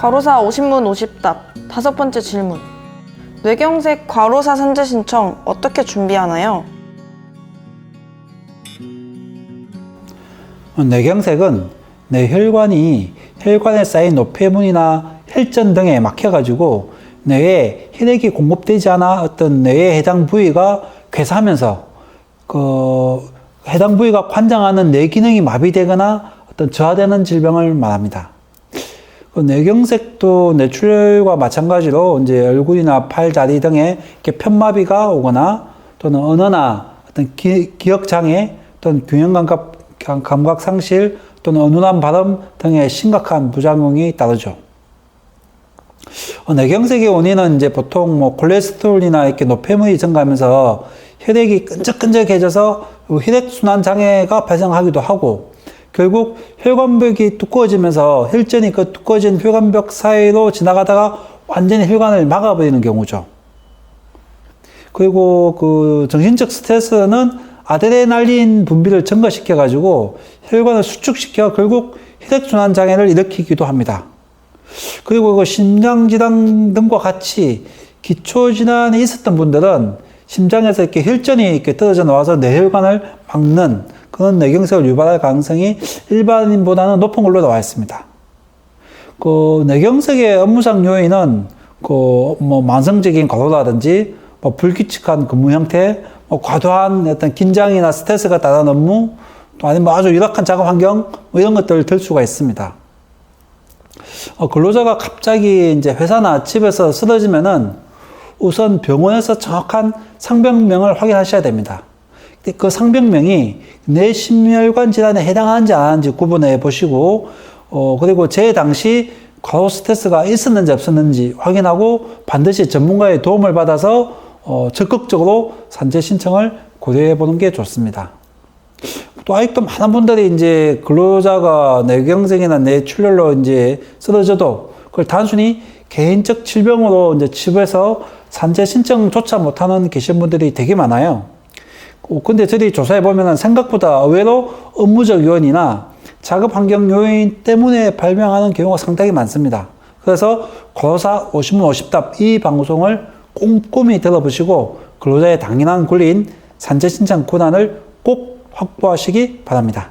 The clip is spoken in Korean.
과로사 50문 50답 다섯 번째 질문 뇌경색 과로사 산재 신청 어떻게 준비하나요? 뇌경색은 뇌혈관이 혈관에 쌓인 노폐물이나 혈전 등에 막혀가지고 뇌에 혈액이 공급되지 않아 어떤 뇌에 해당 부위가 괴사하면서 그 해당 부위가 관장하는 뇌 기능이 마비되거나 어떤 저하되는 질병을 말합니다. 그 뇌경색도 뇌출혈과 마찬가지로 이제 얼굴이나 팔, 다리 등에 이렇게 편마비가 오거나 또는 언어나 어떤 기, 억 장애 또는 균형 감각, 감각 상실 또는 어눌한 발음 등의 심각한 부작용이 따르죠. 어, 뇌경색의 원인은 이제 보통 뭐 콜레스테롤이나 이렇게 노폐물이 증가하면서 혈액이 끈적끈적해져서 혈액순환 장애가 발생하기도 하고 결국 혈관벽이 두꺼워지면서 혈전이 그 두꺼워진 혈관벽 사이로 지나가다가 완전히 혈관을 막아버리는 경우죠. 그리고 그 정신적 스트레스는 아드레날린 분비를 증가시켜 가지고 혈관을 수축시켜 결국 혈액순환 장애를 일으키기도 합니다. 그리고 그 심장질환 등과 같이 기초질환이 있었던 분들은 심장에서 이렇게 혈전이 이렇게 떨어져 나와서 뇌혈관을 막는 그런 뇌경색을 유발할 가능성이 일반인보다는 높은 걸로 나와 있습니다. 그 뇌경색의 업무상 요인은 그 뭐 만성적인 과로라든지 뭐 불규칙한 근무 형태, 뭐 과도한 어떤 긴장이나 스트레스가 따른 업무, 또 아니면 뭐 아주 열악한 작업 환경 뭐 이런 것들을 들 수가 있습니다. 어, 근로자가 갑자기 이제 회사나 집에서 쓰러지면은 우선 병원에서 정확한 상병명을 확인하셔야 됩니다. 그 상병명이 뇌심혈관 질환에 해당하는지 안 하는지 구분해 보시고, 어, 그리고 제 당시 과로 스트레스가 있었는지 없었는지 확인하고 반드시 전문가의 도움을 받아서 어, 적극적으로 산재 신청을 고려해 보는 게 좋습니다. 또 아직도 많은 분들이 이제 근로자가 뇌경색이나 뇌출혈로 이제 쓰러져도 그걸 단순히 개인적 질병으로 이제 집에서 산재 신청조차 못하는 계신 분들이 되게 많아요. 어, 근데 저희 조사해 보면은 생각보다 의외로 업무적 요인이나 작업 환경 요인 때문에 발병하는 경우가 상당히 많습니다. 그래서 고사 50문 50답 이 방송을 꼼꼼히 들어보시고 근로자의 당연한 권리인 산재 신청 권한을 꼭 확보하시기 바랍니다.